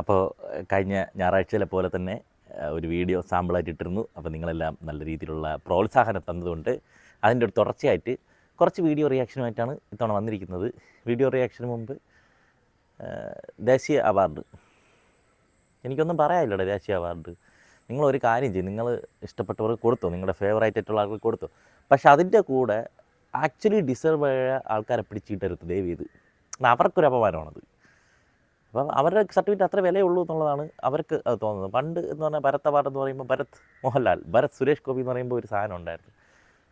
അപ്പോൾ കഴിഞ്ഞ ഞായറാഴ്ചയിലെ പോലെ തന്നെ ഒരു വീഡിയോ സാമ്പിളായിട്ട് ഇട്ടിരുന്നു. അപ്പോൾ നിങ്ങളെല്ലാം നല്ല രീതിയിലുള്ള പ്രോത്സാഹനം തന്നതുകൊണ്ട് അതിന്റെ ഒരു തുടർച്ചയായിട്ട് കുറച്ച് വീഡിയോ റിയാക്ഷനുമായിട്ടാണ് ഇത്തവണ വന്നിരിക്കുന്നത്. വീഡിയോ റിയാക്ഷന് മുമ്പ് ദേശീയ അവാർഡ്. എനിക്കൊന്നും പറയാനില്ലടേ ദേശീയ അവാർഡ്. നിങ്ങൾ ഒരു കാര്യം ചെയ്യും. നിങ്ങൾ ഇഷ്ടപ്പെട്ടവർക്ക് കൊടുത്തു. നിങ്ങളുടെ ഫേവറേറ്റ് ആയിട്ടുള്ള ആൾക്ക് കൊടുത്തു. പക്ഷെ അതിന്റെ കൂടെ ആക്ച്വലി ഡിസേർവ് ആയ ആൾക്കാരെ പിടിച്ചിട്ടരുത് ദയവ് ചെയ്ത് അവർക്കൊരു അപമാനമാണത്. അപ്പം അവരുടെ സർട്ടിഫിക്കറ്റ് അത്ര വിലയുള്ളൂ എന്നുള്ളതാണ് അവർക്ക് അത് തോന്നുന്നത്. പണ്ട് എന്ന് പറഞ്ഞാൽ ഭരത് അവാർഡ് എന്ന് പറയുമ്പോൾ ഭരത് മോഹൻലാൽ ഭരത് സുരേഷ് ഗോപി എന്ന് പറയുമ്പോൾ ഒരു സാധനം ഉണ്ടായിരുന്നു.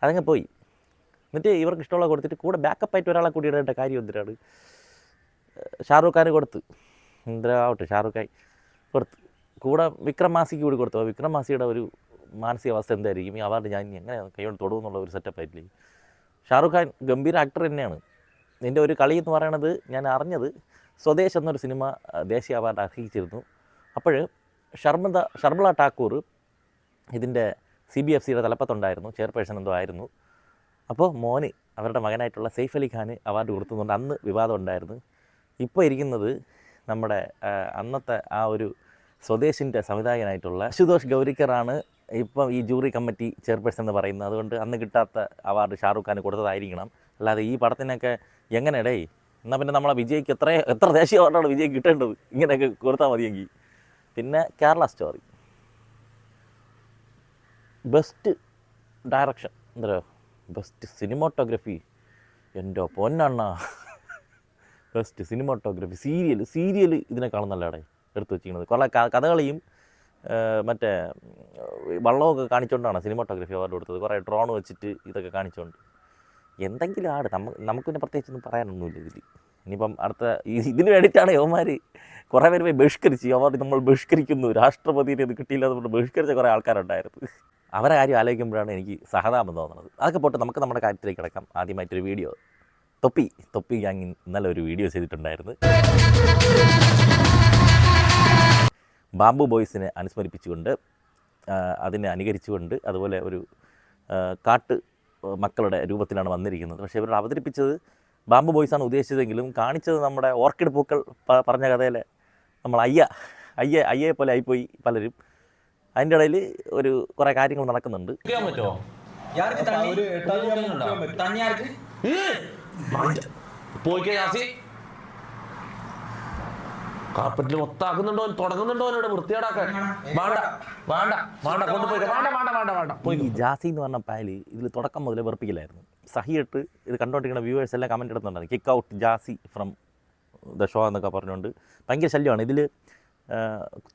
അതങ്ങ് പോയി. എന്നിട്ട് ഇവർക്ക് ഇഷ്ടമുള്ള കൊടുത്തിട്ട് കൂടെ ബാക്കപ്പ് ആയിട്ട് ഒരാളെ കൂടി ഇടേണ്ട കാര്യം എന്തിനാണ്? ഷാറൂഖ് ഖാന് കൊടുത്ത്. എന്തിനാ ആവട്ടെ ഷാറൂഖ് ഖാൻ കൊടുത്ത്. കൂടെ വിക്രം മാസിക്ക് കൂടി കൊടുത്തു. വിക്രം മാസിയുടെ ഒരു മാനസികാവസ്ഥ എന്തായിരിക്കും? ഈ അവാർഡ് ഞാൻ എങ്ങനെ കൈകൊണ്ട് തൊടും എന്നുള്ള ഒരു സെറ്റപ്പ് ആയിട്ടില്ലേ? ഷാറൂഖ് ഖാൻ ഗംഭീര ആക്ടർ തന്നെയാണ്. എന്റെ ഒരു കളി എന്ന് പറയണത് ഞാൻ അറിഞ്ഞത് സ്വദേശ് എന്നൊരു സിനിമ ദേശീയ അവാർഡ് അർഹിച്ചിരുന്നു. അപ്പോൾ ഷർമദ ഷർമിള ടാക്കൂർ ഇതിന്റെ സി ബി എഫ് സിയുടെ തലപ്പത്തുണ്ടായിരുന്നു ചെയർപേഴ്സൺ എന്തോ ആയിരുന്നു. അപ്പോൾ മോന് അവരുടെ മകനായിട്ടുള്ള സെയ്ഫ് അലി ഖാന് അവാർഡ് കൊടുത്തുകൊണ്ട് അന്ന് വിവാദം ഉണ്ടായിരുന്നു. ഇപ്പോൾ ഇരിക്കുന്നത് നമ്മുടെ അന്നത്തെ ആ ഒരു സ്വദേശിന്റെ സംവിധായകനായിട്ടുള്ള അശുതോഷ് ഗൗരിക്കറാണ് ഇപ്പം ഈ ജൂറി കമ്മിറ്റി ചെയർപേഴ്സൺ എന്ന് പറയുന്നത്. അതുകൊണ്ട് അന്ന് കിട്ടാത്ത അവാർഡ് ഷാറുഖ് ഖാന് കൊടുത്തതായിരിക്കണം. അല്ലാതെ ഈ പടത്തിനൊക്കെ എങ്ങനെ ഡേ എന്നാൽ പിന്നെ നമ്മളെ വിജയ്ക്ക് എത്ര എത്ര ദേശീയ അവാർഡാണ് വിജയ് കിട്ടേണ്ടത്? ഇങ്ങനെയൊക്കെ കൊടുത്താൽ മതിയെങ്കിൽ പിന്നെ കേരള സ്റ്റോറി ബെസ്റ്റ് ഡയറക്ഷൻ എന്താ ബെസ്റ്റ് സിനിമോട്ടോഗ്രഫി എന്റെ പൊന്നണ്ണ. ബെസ്റ്റ് സിനിമോട്ടോഗ്രഫി സീരിയൽ സീരിയൽ ഇതിനേക്കാളും നല്ലതാണ്. എടുത്തു വെച്ചിരിക്കുന്നത്. കുറേ കഥകളിയും മറ്റേ വള്ളമൊക്കെ കാണിച്ചുകൊണ്ടാണ് സിനിമോട്ടോഗ്രഫി അവാർഡ് കൊടുത്തത്. കുറേ ഡ്രോൺ വെച്ചിട്ട് ഇതൊക്കെ കാണിച്ചുകൊണ്ട് എന്തെങ്കിലും ആട് നമ്മ നമുക്ക് പിന്നെ പ്രത്യേകിച്ചൊന്നും പറയാനൊന്നുമില്ല ഇതിൽ ഇനിയിപ്പം അടുത്ത ഇതിന് വേണ്ടിയിട്ടാണ് യവന്മാർ കുറേ പേര് ബഹിഷ്കരിച്ച്. അവാർഡ് നമ്മൾ ബഹിഷ്കരിക്കുന്നു. രാഷ്ട്രപതിനെ ഇത് കിട്ടിയില്ല എന്ന് ബഹിഷ്കരിച്ച കുറേ ആൾക്കാരുണ്ടായിരുന്നു. അവരെ കാര്യം ആലോചിക്കുമ്പോഴാണ് എനിക്ക് സഹതാപം തോന്നുന്നത്. അതൊക്കെ പോട്ട് നമുക്ക് നമ്മുടെ കാര്യത്തിലേക്ക് കിടക്കാം. ആദ്യമായിട്ടൊരു വീഡിയോ. തൊപ്പി. തൊപ്പി ഞാൻ ഇന്നലെ ഒരു വീഡിയോ ചെയ്തിട്ടുണ്ടായിരുന്നു. ബാംബു ബോയ്സിനെ അനുസ്മരിപ്പിച്ചുകൊണ്ട് അതിനെ അനുകരിച്ചുകൊണ്ട് അതുപോലെ ഒരു കാട്ട് മക്കളുടെ രൂപത്തിലാണ് വന്നിരിക്കുന്നത്. പക്ഷേ ഇവർ അവതരിപ്പിച്ചത് ബാംബു ബോയ്സാണ് ഉദ്ദേശിച്ചതെങ്കിലും കാണിച്ചത് നമ്മുടെ ഓർക്കിഡ് പൂക്കൾ പറഞ്ഞ കഥയിലെ നമ്മൾ അയ്യ അയ്യ അയ്യയെ പോലെ ആയിപ്പോയി പലരും. അതിന്റെ ഇടയിൽ ഒരു കുറേ കാര്യങ്ങൾ നടക്കുന്നുണ്ട്. പറ്റുമോ? കാർപ്പറ്റിൽ മൊത്താക്കുന്നുണ്ടോ? തുടങ്ങുന്നുണ്ടോ ഇവിടെ വൃത്തിയേടാക്കാൻ വേണ്ട. വേണ്ട. വേണ്ട. കൊണ്ടുപോയി. വേണ്ട വേണ്ട വേണ്ട വേണ്ട. പോയി ഈ ജാസി എന്ന് പറഞ്ഞ പാൽ ഇതിൽ തുടക്കം മുതലേ വെറുപ്പിക്കലായിരുന്നു. സഹിയിട്ട് ഇത് കണ്ടോണ്ടിരിക്കുന്ന വ്യൂവേഴ്സ് എല്ലാം comment ഇടുന്നുണ്ടായിരുന്നു. Kick out Jasi from the show എന്നൊക്കെ പറഞ്ഞുകൊണ്ട്. ഭയങ്കര ശല്യമാണ്. ഇതിൽ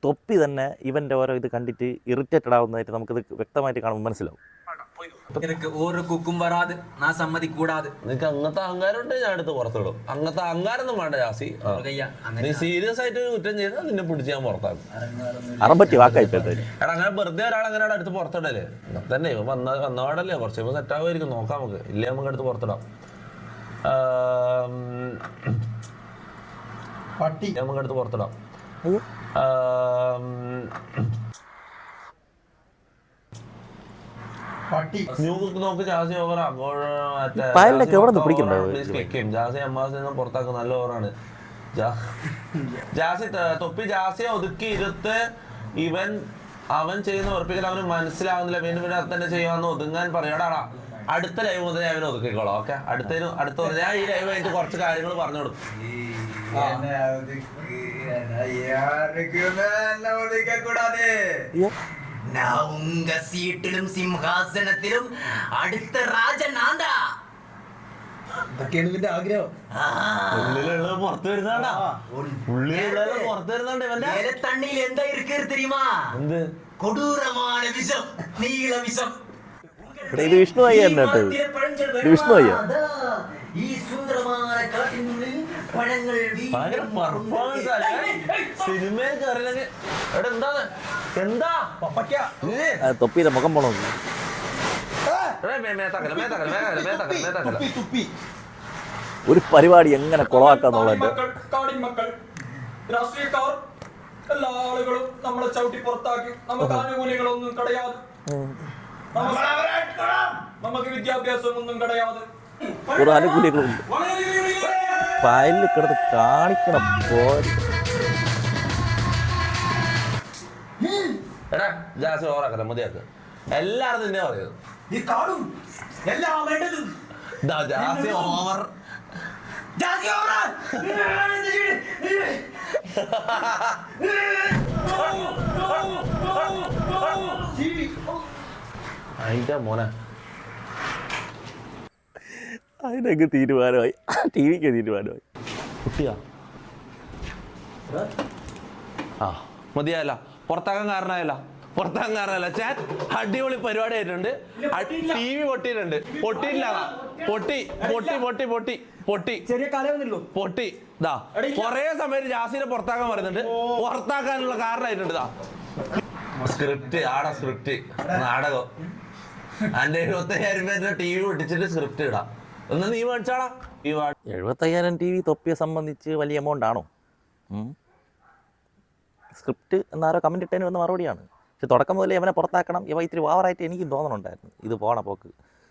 തൊപ്പി തന്നെ ഇവന്റെ ഓരോ ഇത് കണ്ടിട്ട് ഇറിറ്റേറ്റഡ് ആവുന്നതായിട്ട് നമുക്കിത് വ്യക്തമായിട്ട് കാണുമ്പോൾ മനസ്സിലാവും. നിനക്ക് ഒരു കുക്കും വരാതെ നാ സമ്മതി കൂടാതെ നിനക്ക് അങ്ങനത്തെ അഹങ്കാരമുണ്ട് ഞാൻ എടുത്ത് പുറത്തിടും. അങ്ങനത്തെ അഹങ്കാരൊന്നും വേണ്ട ജാസി. നീ സീരിയസ് ആയിട്ട് ഒരു കുറ്റം ചെയ്താൽ നിന്നെ പിടിച്ച് ഞാൻ പുറത്താക്കും. അറബറ്റി വാക്കായി എടാ അങ്ങനെ വെറുതെ ഒരാൾ അങ്ങനെ അടുത്ത് പുറത്തിടല്ലേ തന്നെ ഇവ വന്ന വന്നപാടല്ലേ കുറച്ച് ഇപ്പൊ സെറ്റ് ആവുമായിരിക്കും നോക്കാം നമുക്ക്. ഇല്ലേ നമുക്ക് അടുത്ത് പുറത്തിടാം. പട്ടി. നമുക്ക് അടുത്ത് പുറത്തിടാം. പായലിലൊക്കെ എവിടെ നിന്ന് പിടിക്കണ്ടത്? ജാസി അമ്മാസിൽ നിന്നും പുറത്താക്കും നല്ല ഓവറാണ്. ജാസി തൊപ്പി ജാസിയെ ഒതുക്കി ഇരുത്ത് ഇവൻ അവൻ ചെയ്യുന്ന ഉറപ്പിക്കൽ അവന് മനസ്സിലാവുന്നില്ല. വീണ്ടും വീണ്ടും അത് തന്നെ ചെയ്യാന്ന് ഒതുങ്ങാൻ പറയടാടാ അടുത്ത ലൈവ് മുതൽ ഞാൻ അവനെ ഒതുക്കിക്കോളാം ഓക്കെ അടുത്തതിന് അടുത്ത ഞാൻ ഈ ലൈവ് ആയിട്ട് കുറച്ച് കാര്യങ്ങൾ പറഞ്ഞു കൊടുക്കും. അയ്യോ നാവുങ്ക സീറ്റിലും സിംഹാസനത്തിലും അടുത്ത രാജൻ ആണ്ടാ അതൊക്കെയാണ് ഇവന്റെ ആഗ്രഹം ഉള്ളിലുള്ളത് പുറത്തു വരുന്നാണ്ടാ ഉള്ളിലുള്ളത് പുറത്തു വരുന്നുണ്ട് ഇവന്റെ? ഇലത്തണ്ണിയിൽ എന്താ ഇരിക്കരുത് തെരിയുമാ എന്ത്? വിഷം നീള വിഷം. ഇത് വിഷ്ണു അയ്യ വിഷ്ണു അയ്യ. ഈ സുന്ദരമായ കാട്ടിനുള്ളിൽ പഴങ്ങൾ ഭയങ്കര പെർഫോമൻസ് സിനിമയിൽ കയറിയില്ലെങ്കിൽ എവിടെ എന്താണ്? എന്താ? തൊപ്പിയുടെ മുഖം പോണോ ഒരു പരിപാടി എങ്ങനെ കൊളവാക്കാന്നുള്ളത് മക്കൾ കാടിൻ മക്കൾ. രാഷ്ട്രീയക്കാർ എല്ലാ ആളുകളും നമ്മളെ ചവിട്ടി പുറത്താക്കി. നമുക്ക് ആനുകൂല്യങ്ങളൊന്നും കടയാതെ. നമുക്ക് വിദ്യാഭ്യാസം ഒന്നും കടയാതെ. ഒരു ആനുകൂല്യങ്ങളും പായലിൽ കിടന്ന് കാണിക്കണം ജാസി ഓവറാക്കല മതിയാക്ക്. എല്ലാവരും തന്നെ പറയുന്നത് നീ കാണും. എല്ലാം വേണ്ടത്. ദാ ജാസി ഓവർ. ജാസി ഓവർ. അതിന്റെ മോനെ. അതിനൊക്കെ തീരുമാനമായി. ടി വിക്ക് തീരുമാനമായി. കുട്ടിയാ. ആ മതിയായല്ല. പുറത്താക്കാൻ കാരണമായല്ല. പുറത്താക്കാൻ ചാറ്റ് അടിപൊളി പരിപാടി ആയിട്ടുണ്ട്. ടി വി പൊട്ടിയിട്ടുണ്ട്. പൊട്ടിയില്ല. പൊട്ടി പൊട്ടി പൊട്ടി പൊട്ടി പൊട്ടി. ചെറിയ പൊട്ടി. ഇതാ കൊറേ സമയം ജാസിനെ പുറത്താക്കാൻ പറയുന്നുണ്ട്. പുറത്താക്കാനുള്ള കാരണമായിട്ടുണ്ട് ഇതാ സ്ക്രിപ്റ്റ് ആട സ്ക്രിപ്റ്റ്. നാടകം. അന്റെ എഴുപത്തയ്യായിരം പേരുടെ ടി വി പൊട്ടിച്ചിട്ട് സ്ക്രിപ്റ്റ് ഇടാ. ഒന്ന് നീ മേടിച്ചാടാ. ഈ എഴുപത്തയ്യായിരം ടി വി തൊപ്പിയെ സംബന്ധിച്ച് വലിയ എമൗണ്ട് ആണോ? സ്ക്രിപ്റ്റ് എന്നാരോ കമന്റ് ഇട്ടതിന് വന്ന മറുപടിയാണ്. പക്ഷെ തുടക്കം മുതലേ ഇവനെ പുറത്താക്കണം. ഇവ ഇത്തിരി വാവറായിട്ട് എനിക്കും തോന്നണുണ്ടായിരുന്നു. ഇത് പോണ പോക്ക്.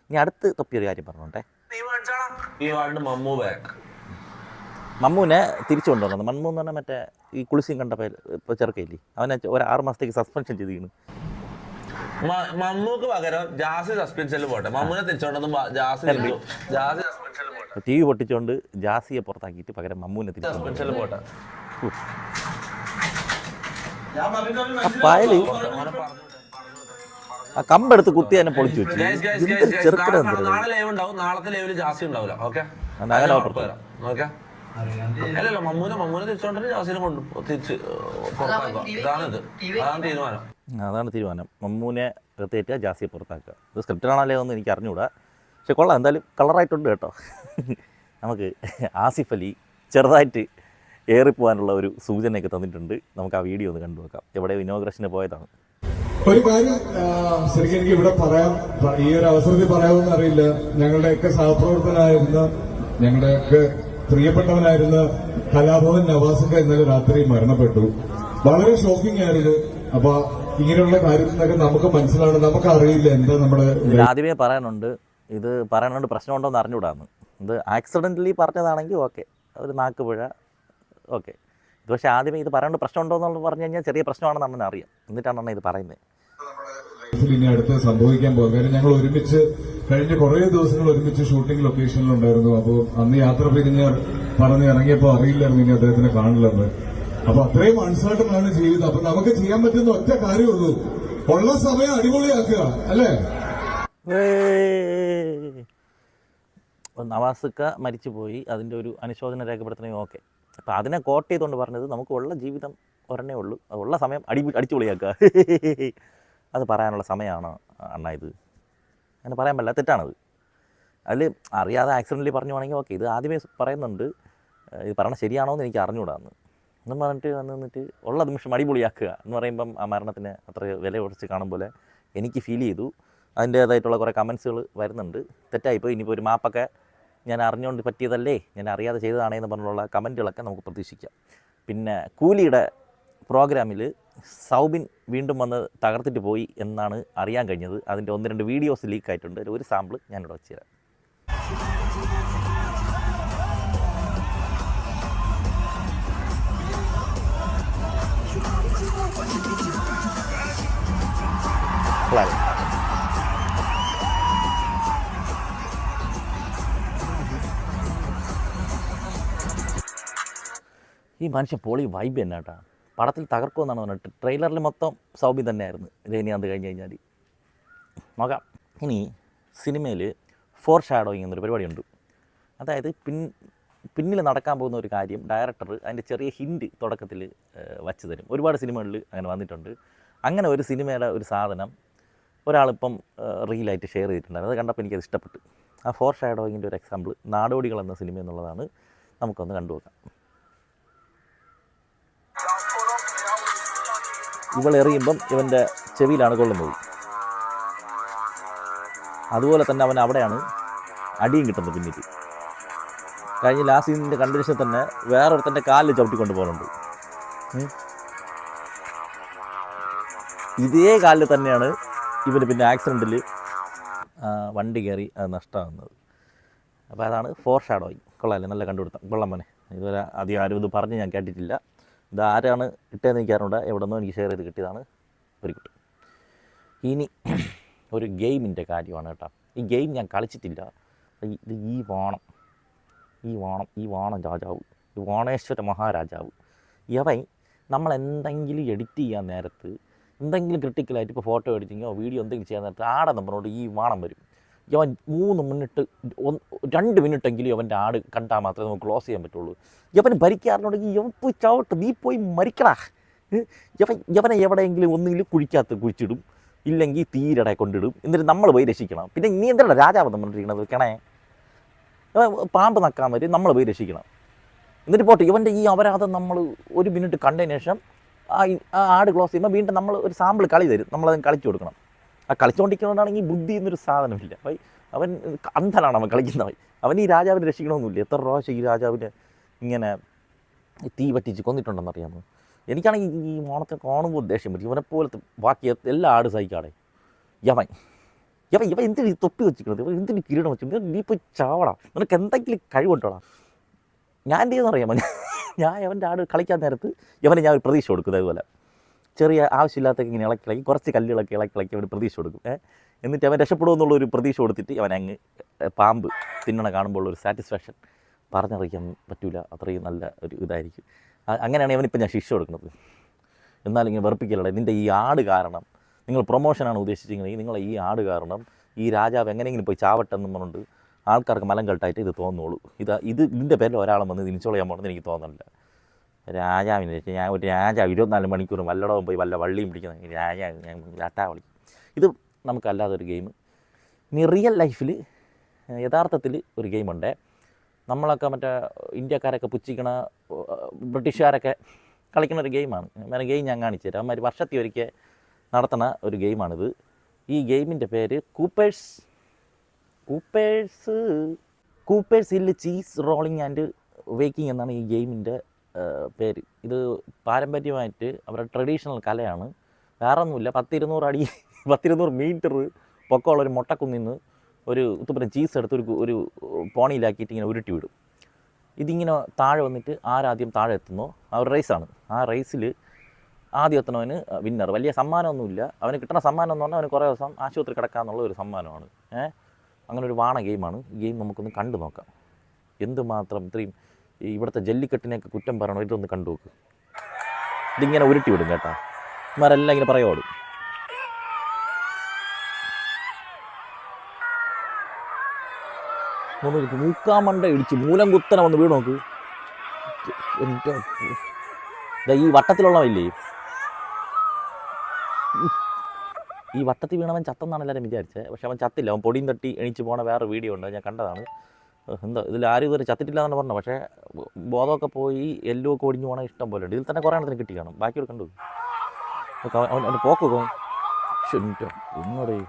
ഇനി അടുത്ത് തൊപ്പി ഒരു കാര്യം പറഞ്ഞോട്ടെ. ഈ മമ്മു ബാക്ക് മമ്മൂനെ തിരിച്ചു കൊണ്ടുവന്നത് മമ്മൂ എന്ന് പറഞ്ഞാൽ മറ്റേ ഈ കുളിസിയും കണ്ട പേര് ഇപ്പോൾ ചെറുക്കയില്ലേ? അവനെ ഒരു ആറ് മാസത്തേക്ക് സസ്പെൻഷൻ ചെയ്തിരുന്നു മമ്മൂക്ക് പകരം ജാസി സസ്പെൻഷനിൽ പോട്ടെ. മമ്മൂനെ തിരിച്ചോണ്ടൊന്നും ജാസി. ജാസി സസ്പെൻഷനിൽ പോട്ടെ. ടി വി പൊട്ടിച്ചുകൊണ്ട് ജാസിയെ പുറത്താക്കിയിട്ട് പകരം മമ്മൂനെ തിരിച്ചു സസ്പെൻഷനിൽ പോട്ടെ. ആ പായൽ ആ കമ്പെടുത്ത് കുത്തി തന്നെ പൊളിച്ചു വെച്ചു. എന്തൊരു നാളെ- ലൈവ് ഉണ്ടാവും. നാളത്തെ ഉണ്ടാവില്ല. ഓക്കെ അങ്ങനെ അങ്ങനെ ഉറപ്പ് ഓക്കെ അല്ലല്ല മമ്മൂനെ മമ്മൂനെ തിരിച്ചോണ്ടിട്ട് ജാസിനെ കൊണ്ട് തിരിച്ച് പുറത്താക്കുക. ഇതാണിത് അതാണ് തീരുമാനം. അതാണ് തീരുമാനം. മമ്മൂനെ അകത്തേറ്റുക ജാസിയെ പുറത്താക്കുക. ഇത് സ്ക്രിപ്റ്റിലാണല്ലേ എന്ന് എനിക്ക് അറിഞ്ഞുകൂടാ പക്ഷെ കൊള്ളാം. എന്തായാലും കളറായിട്ടുണ്ട് കേട്ടോ. നമുക്ക് ആസിഫ് അലി ചെറുതായിട്ട് ഏറിപ്പോകാനുള്ള ഒരു സൂചനയൊക്കെ തന്നിട്ടുണ്ട്. നമുക്ക് ആ വീഡിയോ ഒന്ന് കണ്ടു നോക്കാം. എവിടെ ഇനോഗ്രേഷന് പോയതാണ്? ഒരു കാര്യം ശരിക്കും എനിക്ക് ഇവിടെ പറയാം. ഈ ഒരു അവസരത്തിൽ പറയാമെന്ന് അറിയില്ല. ഞങ്ങളുടെയൊക്കെ സഹപ്രവർത്തനായിരുന്ന ഞങ്ങളുടെയൊക്കെ പ്രിയപ്പെട്ടവനായിരുന്ന കലാഭവൻ നവാസിന്റെ ഇന്നലെ രാത്രി മരണപ്പെട്ടു. വളരെ ഷോക്കിംഗ് ആയിരുന്നു. അപ്പൊ ഇങ്ങനെയുള്ള കാര്യങ്ങളൊക്കെ നമുക്ക് മനസ്സിലാണ് നമുക്ക് അറിയില്ല എന്താ നമ്മുടെ ആദ്യമേ പറയാനുണ്ട്. ഇത് പറയാനുണ്ട് പ്രശ്നമുണ്ടോ എന്ന് അറിഞ്ഞുകൂടാന്ന്. ഇത് ആക്സിഡന്റലി പറഞ്ഞതാണെങ്കിൽ ഓക്കെ ഒരു നാക്ക് പിഴ ഓക്കെ. ഇത് പക്ഷേ ആദ്യമേ ഇത് പറയാണ്ട് പ്രശ്നമുണ്ടോ എന്ന് പറഞ്ഞു കഴിഞ്ഞാൽ ചെറിയ പ്രശ്നമാണെന്ന് അണ്ണന് അറിയാം. എന്നിട്ടാണ് അണ്ണൻ ഇത് പറയുന്നത്. പിന്നെ ഇനി അടുത്ത് സംഭവിക്കാൻ പോകുന്നത് കാര്യം ഞങ്ങൾ ഒരുമിച്ച് കഴിഞ്ഞ കുറേ ദിവസങ്ങൾ ഒരുമിച്ച് ഷൂട്ടിംഗ് ലൊക്കേഷനിലുണ്ടായിരുന്നു അപ്പോൾ അന്ന് യാത്ര പിരിഞ്ഞ് പറഞ്ഞ് ഇറങ്ങിയപ്പോൾ അറിയില്ലായിരുന്നു ഇനി അദ്ദേഹത്തിനെ കാണില്ലെന്ന് അപ്പൊ അത്രയും അൺസർട്ടൺ ജീവിതം. അപ്പൊ നമുക്ക് ചെയ്യാൻ പറ്റുന്ന ഒറ്റ കാര്യമുള്ളൂ. ഉള്ള സമയം അടിപൊളിയാക്കുക. അല്ലേ? നവാസുക്ക മരിച്ചുപോയി. അതിന്റെ ഒരു അനുശോചനം രേഖപ്പെടുത്തണമെങ്കിൽ ഓക്കെ. അപ്പോൾ അതിനെ കോട്ട് ചെയ്തുകൊണ്ട് പറഞ്ഞത് നമുക്ക് ഉള്ള ജീവിതം ഒരെണ്ണേ ഉള്ളൂ. ഉള്ള സമയം അടി അടിച്ചു പൊളിയാക്കുക. അത് പറയാനുള്ള സമയമാണ് അണ്ണ ഇത്. അങ്ങനെ പറയാൻ പറ്റില്ല. തെറ്റാണത്. അതിൽ അറിയാതെ ആക്സിഡന്റലി പറഞ്ഞു വേണമെങ്കിൽ ഓക്കെ ഇത് ആദ്യമേ പറയുന്നുണ്ട്. ഇത് പറയണ ശരിയാണോ എന്ന് എനിക്ക് അറിഞ്ഞുകൂടാന്ന്. എന്നും പറഞ്ഞിട്ട് വന്ന് നിന്നിട്ട് ഉള്ള നിമിഷം അടിപൊളിയാക്കുക എന്ന് പറയുമ്പം ആ മരണത്തിന് അത്ര വില കുറച്ച് കാണും പോലെ എനിക്ക് ഫീൽ ചെയ്തു. അതിന്റേതായിട്ടുള്ള കുറേ കമൻസുകൾ വരുന്നുണ്ട്. തെറ്റായിപ്പോൾ ഇനിയിപ്പോൾ ഒരു മാപ്പൊക്കെ ഞാൻ അറിഞ്ഞുകൊണ്ട് പറ്റിയതല്ലേ? ഞാൻ അറിയാതെ ചെയ്തതാണേ എന്ന് പറഞ്ഞുള്ള കമന്റുകളൊക്കെ നമുക്ക് പ്രതീക്ഷിക്കാം. പിന്നെ കൂലിയുടെ പ്രോഗ്രാമിൽ സൗബിൻ വീണ്ടും വന്ന് തകർത്തിട്ട് പോയി എന്നാണ് അറിയാൻ കഴിഞ്ഞത്. അതിന്റെ ഒന്ന് രണ്ട് വീഡിയോസ് ലീക്ക് ആയിട്ടുണ്ട്. ഒരു സാമ്പിൾ ഞാനിവിടെ വെച്ചുതരാം. കൊള്ളാമല്ലേ? ഈ മനുഷ്യ പൊളി വൈബ് തന്നെ കേട്ടോ. പടത്തിൽ തകർക്കുമെന്നാണ് പറഞ്ഞിട്ട് ട്രെയിലറിൽ മൊത്തം സൗബി തന്നെയായിരുന്നു. രജനീകാന്ത് കഴിഞ്ഞ് കഴിഞ്ഞാൽ നോക്കാം. ഇനി സിനിമയിൽ ഫോർ ഷാഡോയിങ് എന്നൊരു പരിപാടിയുണ്ട്. അതായത് പിൻ പിന്നിൽ നടക്കാൻ പോകുന്ന ഒരു കാര്യം ഡയറക്ടർ അതിന്റെ ചെറിയ ഹിൻഡ് തുടക്കത്തിൽ വച്ച് തരും. ഒരുപാട് സിനിമകളിൽ അങ്ങനെ വന്നിട്ടുണ്ട്. അങ്ങനെ ഒരു സിനിമയുടെ ഒരു സാധനം ഒരാളിപ്പം റീലായിട്ട് ഷെയർ ചെയ്തിട്ടുണ്ടായിരുന്നു അത് കണ്ടപ്പോൾ എനിക്കത് ഇഷ്ടപ്പെട്ടു. ആ ഫോർ ഷാഡോയിങ്ങിന്റെ ഒരു എക്സാമ്പിൾ നാടോടികൾ എന്ന സിനിമ എന്നുള്ളതാണ് നമുക്കൊന്ന് കണ്ടുനോക്കാം. ഇവൾ എറിയുമ്പം ഇവന്റെ ചെവിയിലാണ് കൊള്ളുന്നത് അതുപോലെ തന്നെ അവൻ അവിടെയാണ് അടിയും കിട്ടുന്നത് പിന്നിട്ട് കഴിഞ്ഞ ലാസ്റ്റ് സീനിന്റെ കണ്ടീഷൻ തന്നെ വേറൊരുത്തന്റെ കാലിൽ ചവിട്ടിക്കൊണ്ട് പോകുന്നുണ്ട്. ഇതേ കാലിൽ തന്നെയാണ് ഇവന് പിന്നെ ആക്സിഡന്റിൽ വണ്ടി കയറി അത് നഷ്ടമാകുന്നത് അപ്പോൾ അതാണ് ഫോർ ഷാഡോയിങ് കൊള്ളാമല്ലേ നല്ല കണ്ടുപിടുത്തം. കൊള്ളാം മോനെ. ഇതുവരെ അധികം ആരും ഇത് പറഞ്ഞ് ഞാൻ കേട്ടിട്ടില്ല. ഇത് ആരാണ് കിട്ടിയതെന്ന് എനിക്ക് അറിഞ്ഞൂടാ. എവിടെ നിന്നോ എനിക്ക് ഷെയർ ചെയ്ത് കിട്ടിയതാണ് വെരി ഗുഡ് ഇനി ഒരു ഗെയിമിന്റെ കാര്യമാണ് കേട്ടോ. ഈ ഗെയിം ഞാൻ കളിച്ചിട്ടില്ല. ഇത് ഈ വാണം. ഈ വാണം ഈ വാണം രാജാവ്. ഈ വാണേശ്വര മഹാരാജാവ്. യവൻ നമ്മൾ എന്തെങ്കിലും എഡിറ്റ് ചെയ്യാൻ നേരത്ത് എന്തെങ്കിലും ക്രിട്ടിക്കലായിട്ട് ഇപ്പോൾ ഫോട്ടോ എഡിറ്റിങ്ങോ വീഡിയോ എന്തെങ്കിലും ചെയ്യാൻ നേരത്ത് ആടെ നമ്മളോട് ഈ വാണം വരും. യവൻ മൂന്ന് മിനിറ്റ് ഒന്ന് രണ്ട് മിനിറ്റെങ്കിലും അവന്റെ ആട് കണ്ടാൽ മാത്രമേ നമുക്ക് ക്ലോസ് ചെയ്യാൻ പറ്റുള്ളൂ. യവൻ ഭരിക്കാറിനുണ്ടെങ്കിൽ യവൻ പോയി ചവിട്ട് നീ പോയി മരിക്കടാ? യവൻ യവനെ എവിടെയെങ്കിലും ഒന്നെങ്കിലും കുഴിക്കകത്ത് കുഴിച്ചിടും ഇല്ലെങ്കിൽ തീരടെ കൊണ്ടിടും എന്നിട്ട് നമ്മൾ പോയി രക്ഷിക്കണം. പിന്നെ നീ എന്താണ് രാജാവ് നമ്മളിരിക്കണത് കിണേ. പാമ്പ് നക്കാൻ വരും നമ്മൾ പോയി രക്ഷിക്കണം. എന്നിട്ട് പോട്ടെ ഇവന്റെ ഈ അപരാധം നമ്മൾ ഒരു മിനിറ്റ് കണ്ടതിന് ശേഷം ആ ആട് ക്ലോസ് ചെയ്യുമ്പോൾ വീണ്ടും നമ്മൾ ഒരു സാമ്പിൾ കളി തരും. നമ്മളതിന് കളിച്ചു കൊടുക്കണം. ആ കളിച്ചുകൊണ്ടിരിക്കുന്നതുകൊണ്ടാണെങ്കിൽ ബുദ്ധി എന്നൊരു സാധനമില്ല. അവൻ അവൻ അന്ധനാണ് അവൻ കളിക്കുന്നവൻ അവൻ ഈ രാജാവിനെ രക്ഷിക്കണമെന്നില്ല എത്ര പ്രാവശ്യം ഈ രാജാവിനെ ഇങ്ങനെ തീ പറ്റിച്ച് കൊന്നിട്ടുണ്ടെന്നറിയാമോ? എനിക്കാണെങ്കിൽ ഈ മോണത്തെ കാണുമ്പോൾ ദേഷ്യം പറ്റും ഇവനെ പോലത്തെ ബാക്കി എല്ലാ ആട് സഹിക്കാടെ യവൻ. യവൻ ഇവ എന്തിന് ഈ തൊപ്പി വെച്ചിരിക്കുന്നത്? ഇവ എന്തിന് കിരീടം വെച്ചു? നീ പോയി ചാവടാ. നിനക്ക് എന്തെങ്കിലും കഴിവുണ്ടോടാ? ഞാൻ എന്ത് ചെയ്യുന്നറിയാമോ? ഞാൻ അവന്റെ ആട് കളിക്കാൻ നേരത്ത് ഇവനെ ഞാൻ ഒരു പ്രതീക്ഷ കൊടുക്കുന്നത് അതുപോലെ ചെറിയ ആവശ്യമില്ലാത്ത ഇങ്ങനെ ഇളക്കി കുറച്ച് കല്ലുകളൊക്കെ ഇളക്കി ഇളക്കി പ്രതീക്ഷ കൊടുക്കും. എന്നിട്ട് അവൻ രക്ഷപ്പെടുമെന്നുള്ള ഒരു പ്രതീക്ഷ കൊടുത്തിട്ട് അവൻ അങ്ങ് പാമ്പ് തിന്നണ കാണുമ്പോൾ ഒരു സാറ്റിസ്ഫാക്ഷൻ പറഞ്ഞറിയിക്കാൻ പറ്റില്ല അത്രയും നല്ല ഒരു ഇതായിരിക്കും. അങ്ങനെയാണ് അവനിപ്പോൾ ഞാൻ ശിക്ഷ കൊടുക്കുന്നത്. എന്നാലും ഇങ്ങനെ വെറുപ്പിക്കലടേ നിന്റെ ഈ ആട് കാരണം നിങ്ങൾ പ്രൊമോഷനാണ് ഉദ്ദേശിച്ചെങ്കിൽ നിങ്ങളെ ഈ ആട് കാരണം ഈ രാജാവ് എങ്ങനെയെങ്കിലും പോയി ചാവട്ടെന്നും പറഞ്ഞുകൊണ്ട് ആൾക്കാർക്ക് മലം കെട്ടായിട്ട് ഇത് തോന്നുള്ളൂ. ഇത് ഇത് ഇതിന്റെ പേരിൽ ഒരാളും വന്ന് ചെയ്യാൻ പോകണമെന്ന് എനിക്ക് തോന്നുന്നില്ല. രാജാവിനെ വെച്ച് ഞാൻ ഒരു രാജാവ് ഇരുപത്തിനാല് മണിക്കൂറും വല്ലടവും പോയി വല്ല വള്ളിയും പിടിക്കുന്ന രാജാവ് ഞാൻ രാട്ടാ വിളിക്കും ഇത് നമുക്കല്ലാതെ ഒരു ഗെയിം. ഇനി റിയൽ ലൈഫിൽ യഥാർത്ഥത്തിൽ ഒരു ഗെയിമുണ്ട്. നമ്മളൊക്കെ മറ്റേ ഇന്ത്യക്കാരൊക്കെ പുച്ഛിക്കണ ബ്രിട്ടീഷുകാരൊക്കെ കളിക്കുന്ന ഒരു ഗെയിമാണ്. അങ്ങനെ ഗെയിം ഞാൻ കാണിച്ചു തരാം. അവന്മാർ വർഷത്തിൽ ഒരിക്കൽ നടത്തുന്ന ഒരു ഗെയിമാണിത്. ഈ ഗെയിമിന്റെ പേര് Coopers. Coopers. Coopers hill cheese rolling and waking എന്നാണ് ഈ ഗെയിമിന്റെ പേര്. ഇത് പാരമ്പര്യമായിട്ട് അവരുടെ ട്രഡീഷണൽ കലയാണ്. വേറെ ഒന്നുമില്ല പത്തിരുന്നൂറ് അടി പത്തിരുന്നൂറ് മീറ്റർ പൊക്കമുള്ള ഒരു മുട്ടക്കുന്നിൽ നിന്ന് ഒരു ഉത്തുപ്പരം ചീസ് എടുത്ത് ഒരു ഒരു പോണിയിലാക്കിയിട്ട് ഇങ്ങനെ ഉരുട്ടി വിടും. ഇതിങ്ങനെ താഴെ വന്നിട്ട് ആരാദ്യം താഴെ എത്തുന്നോ? ആ ഒരു റേസാണ് ആ റേസിൽ ആദ്യം എത്തണവന് വിന്നർ വലിയ സമ്മാനമൊന്നുമില്ല. അവന് കിട്ടുന്ന സമ്മാനം എന്ന് പറഞ്ഞാൽ അവന് കുറേ ദിവസം ആശുപത്രി കിടക്കാന്നുള്ള ഒരു സമ്മാനമാണ്. ഏഹ് അങ്ങനെ ഒരു വാണ ഗെയിമാണ് ഈ ഗെയിം നമുക്കൊന്ന് കണ്ടു നോക്കാം. എന്തുമാത്രം ഇത്രയും ഇവിടുത്തെ ജല്ലിക്കെട്ടിനെയൊക്കെ കുറ്റം പറയണോ? ഇതൊന്ന് കണ്ടു നോക്ക്. ഇതിങ്ങനെ ഉരുട്ടി വിടും കേട്ടാ. ഇമാരെല്ലാം ഇങ്ങനെ പറയുവാടും മൂക്കാമണ്ട ഇടിച്ച് മൂലം കുത്തനെ വന്ന് വീട് നോക്ക്. ഈ വട്ടത്തിലുള്ളവല്ലേ ഈ വട്ടത്തിൽ വീണവൻ ചത്തെന്നാണ് എല്ലാവരും വിചാരിച്ചത്. പക്ഷെ അവൻ ചത്തില്ല. അവൻ പൊടിയും തട്ടി എണീച്ച് പോണ വേറെ വീഡിയോ ഉണ്ട്. ഞാൻ കണ്ടതാണ്. എന്താ ഇതിൽ ആരും ഇതുവരെ ചത്തിട്ടില്ല എന്നാണ് പറഞ്ഞത്. പക്ഷേ ബോധമൊക്കെ പോയി എല്ലോ ഒക്കെ ഒടിഞ്ഞു പോകണം ഇഷ്ടം പോലെ ഉണ്ട്. ഇതിൽ തന്നെ കുറേ എണ്ണത്തിന് കിട്ടി കാണും. ബാക്കി കണ്ടു നോക്ക്. അവൻ അവൻ- അവന്റെ പോക്ക് ഇങ്ങോട്ടേ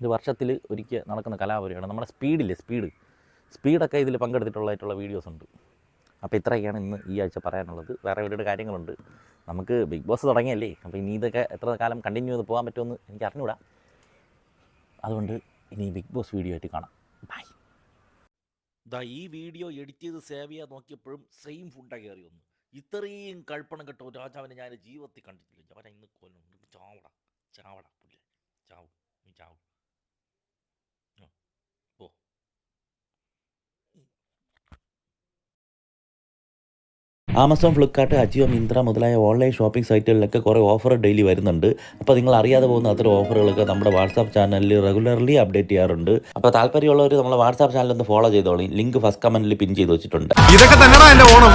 ഇത് വർഷത്തിൽ ഒരിക്കൽ നടക്കുന്ന കലാപരിപാടിയാണ്. നമ്മുടെ സ്പീഡില്ലേ സ്പീഡ്. സ്പീഡൊക്കെ ഇതിൽ പങ്കെടുത്തിട്ടുള്ളതായിട്ടുള്ള വീഡിയോസ് ഉണ്ട്. അപ്പോൾ ഇത്രയൊക്കെയാണ് ഇന്ന് ഈ ആഴ്ച പറയാനുള്ളത്. വേറെ ഒരുപാട് കാര്യങ്ങളുണ്ട്. നമുക്ക് ബിഗ് ബോസ് തുടങ്ങിയല്ലേ? അപ്പോൾ ഇനി ഇതൊക്കെ എത്ര കാലം കണ്ടിന്യൂ ചെയ്ത് പോകാൻ പറ്റുമെന്ന് എനിക്ക് അറിഞ്ഞുകൂടാ അതുകൊണ്ട് ഇനി ബിഗ് ബോസ് വീഡിയോ ആയിട്ട് കാണാം. ബൈ ദാ ഈ വീഡിയോ എഡിറ്റ് ചെയ്ത് സേവ് ചെയ്യാൻ നോക്കിയപ്പോഴും സെയിം ഫുഡാണ് കയറി വന്നു. ഇത്രയും കഴുപ്പണം കെട്ടോ രാജാവിനെ ഞാൻ ജീവിതത്തിൽ കണ്ടിട്ടില്ല. ഞാൻ ഇന്ന് കൊല്ലും. ചാവട ചാവട പുല്ലേ. ചാവും നീ ചാവും. ആമസോൺ ഫ്ലിപ്കാർട്ട് അജിയോ മിന്ത്ര മുതലായ ഓൺലൈൻ ഷോപ്പിംഗ് സൈറ്റുകളിലൊക്കെ കുറേ ഓഫർ ഡെയിലി വരുന്നുണ്ട്. അപ്പോൾ നിങ്ങൾ അറിയാതെ പോകുന്ന അത്തരം ഓഫറുകളൊക്കെ നമ്മുടെ വാട്സാപ്പ് ചാനലിൽ റെഗുലർലി അപ്ഡേറ്റ് ചെയ്യാറുണ്ട്. അപ്പോൾ താല്പര്യമുള്ളവർ നമ്മുടെ വാട്സാപ്പ് ചാനൽ ഒന്ന് ഫോളോ ചെയ്തോളി. ലിങ്ക് ഫസ്റ്റ് കമന്റിൽ പിൻ ചെയ്ത് വെച്ചിട്ടുണ്ട്. ഇതൊക്കെ തന്നെയാണ് ഓണം.